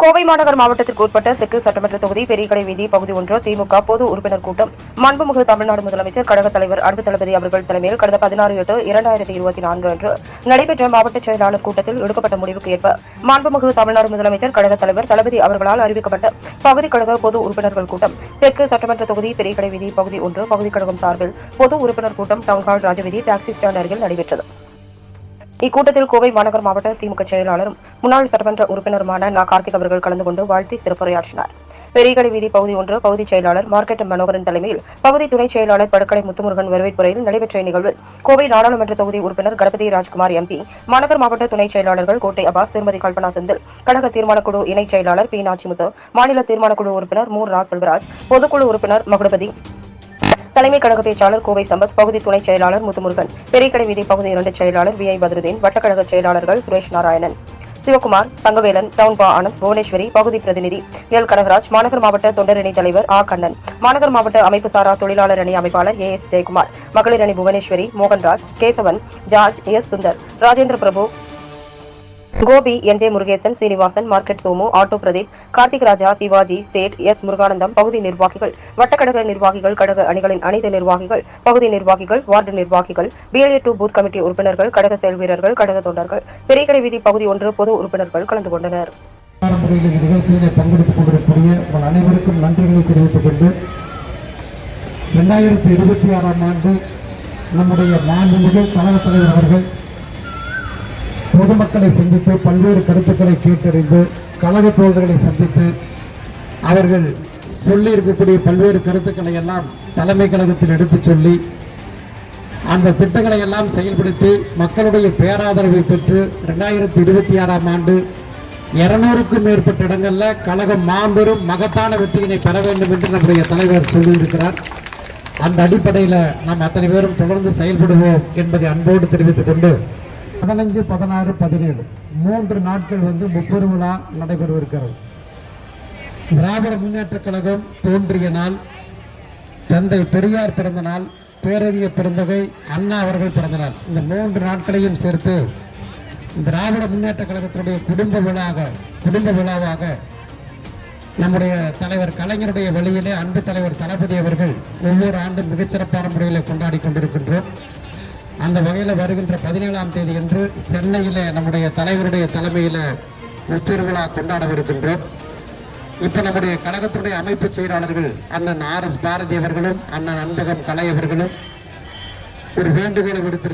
கோவை மாநகர் மாவட்டத்திற்கு உட்பட்ட தெற்கு சட்டமன்ற தொகுதி பெரியகடை வீதி பகுதி ஒன்று திமுக பொது உறுப்பினர் கூட்டம். மாண்புமிகு தமிழ்நாடு முதலமைச்சர் கழக தலைவர் அன்பு தளபதி அவர்கள் தலைமையில் கடந்த பதினாறு எட்டு இரண்டாயிரத்தி இருபத்தி நான்கு அன்று நடைபெற்ற மாவட்ட செயலாளர் கூட்டத்தில் எடுக்கப்பட்ட முடிவுக்கு ஏற்ப மாண்புமிகு தமிழ்நாடு முதலமைச்சர் கழக தலைவர் தளபதி அவர்களால் அறிவிக்கப்பட்ட பகுதி கழக பொது உறுப்பினர்கள் கூட்டம். தெற்கு சட்டமன்ற தொகுதி பெரியகடை வீதி பகுதி ஒன்று பகுதி கழகம் சார்பில் பொது உறுப்பினர் கூட்டம் டவுன்ஹால் ராஜவீதி டாக்ஸி ஸ்டாண்ட் அருகில் நடைபெற்றது. இக்கூட்டத்தில் கோவை மாநகர் மாவட்ட திமுக செயலாளரும் முன்னாள் சட்டமன்ற உறுப்பினருமான நா. கார்த்திக் அவர்கள் கலந்து கொண்டு வாழ்த்தி சிறப்புரையாற்றினார். பெரியகடை வீதி பகுதி ஒன்று பகுதி செயலாளர் மார்க்கெட் மனோகரன் தலைமையில் பகுதி துணை செயலாளர் படுக்கடை முத்துமுருகன் வரவேற்புரையில் நடைபெற்ற நிகழ்வில் கோவை நாடாளுமன்ற தொகுதி உறுப்பினர் கணபதி ராஜ்குமார் எம்பி மாநகர் மாவட்ட துணை செயலாளர்கள் கோட்டை அபாஸ் திருமதி கல்பனா செந்தில் கழக தீர்மானக்குழு இணைச் செயலாளர் பி. நாச்சிமுத்து மாநில தீர்மானக்குழு உறுப்பினர் மூர் ரா செல்வராஜ் பொதுக்குழு உறுப்பினர் மகுடபதி தலைமை கழக பேச்சாளர் கோவை சம்பத் பகுதி துணை செயலாளர் முத்துமுருகன் பெரியக்கடை வீதி பகுதி இரண்டு செயலாளர் வி ஐ பத்ருதீன் வட்டக்கழக செயலாளர்கள் சுரேஷ் நாராயணன் சிவகுமார் தங்கவேலன் டவுன் பா ஆனந்த் புவனேஸ்வரி பகுதி பிரதிநிதி எல். கனகராஜ் மாநகர் மாவட்ட தொண்டரணி தலைவர் ஆ. கண்ணன் மாநகர் மாவட்ட அமைப்பு சாரா தொழிலாளர் அணி அமைப்பாளர் ஏ. எஸ். ஜெயக்குமார் மகளிர் அணி Bhuvaneshwari Mohanraj Kesavan George S. Sundar Rajendra Prabhu Gopi N. J. Murugesan Srinivasan market Somu auto Pradeep Karthik Raja Sivaji Sait S. Muruganandam பகுதி நிர்வாகிகள் வட்டக்கழக நிர்வாகிகள் கழக அணிகளின் அனைத்து நிர்வாகிகள் பகுதி நிர்வாகிகள் வார்டு நிர்வாகிகள் பிஎல்ஏ டூ பூத் கமிட்டி உறுப்பினர்கள் கடக செயல் வீரர்கள் கடக தொண்டர்கள் பெரியகடை வீதி பகுதி ஒன்று பொது உறுப்பினர்கள் கலந்து கொண்டனர். முறையில் பங்கெடுத்துக் கொண்டிருக்கக்கூடிய உங்கள் அனைவருக்கும் நன்றிகளை தெரிவித்துக் கொண்டு இரண்டாயிரத்தி இருபத்தி ஆறாம் ஆண்டு நம்முடைய மாண்புமிகு கழகத் தலைவர் அவர்கள் பொதுமக்களை சந்தித்து பல்வேறு கருத்துக்களை கேட்டறிந்து கழக தோழர்களை சந்தித்து அவர்கள் சொல்லி இருக்கக்கூடிய பல்வேறு கருத்துக்களை எல்லாம் தலைமை கழகத்தில் எடுத்துச் சொல்லி அந்த திட்டங்களை எல்லாம் செயல்படுத்தி மக்களுடைய பேராதரவை பெற்று ரெண்டாயிரத்தி இருபத்தி ஆறாம் ஆண்டு இருநூறுக்கும் மேற்பட்ட இடங்களில் கழகம் மாபெரும் மகத்தான வெற்றியினை பெற வேண்டும் என்று நம்முடைய தலைவர் சொல்லியிருக்கிறார். அந்த அடிப்படையில் நாம் அத்தனை பேரும் தொடர்ந்து செயல்படுவோம் என்பதை அன்போடு தெரிவித்துக் கொண்டு பதினஞ்சு பதினாறு பதினேழு. மூன்று நாட்கள் வந்து முப்பெருவிழா நடைபெறவிருக்கிறது. திராவிட முன்னேற்றக் கழகம் தோன்றிய நாள் தந்தை பெரியார் பிறந்த நாள் பேரறிஞர் பிறந்தகை அண்ணா அவர்கள் பிறந்த நாள். இந்த மூன்று நாட்களையும் சேர்த்து திராவிட முன்னேற்ற கழகத்தினுடைய குடும்ப விழாக குடும்ப விழாவாக நம்முடைய தலைவர் கலைஞருடைய வழியிலே அன்பு தலைவர் தளபதி அவர்கள் ஒவ்வொரு ஆண்டும் மிகச்சிறப்பான முறையில் கொண்டாடி கொண்டிருக்கின்றோம். அந்த வகையில் வருகின்ற பதினேழாம் தேதி என்று சென்னையில் நம்முடைய தலைவருடைய தலைமையில் முத்திருவிழா கொண்டாடவிருக்கின்றோம். இப்ப நம்முடைய கழகத்துடைய அமைப்பு செயலாளர்கள் அண்ணன் ஆர் எஸ் பாரதி அவர்களும் அண்ணன் அன்பகம் கலை அவர்களும் ஒரு வேண்டுகோளை விடுத்திருக்கிறார்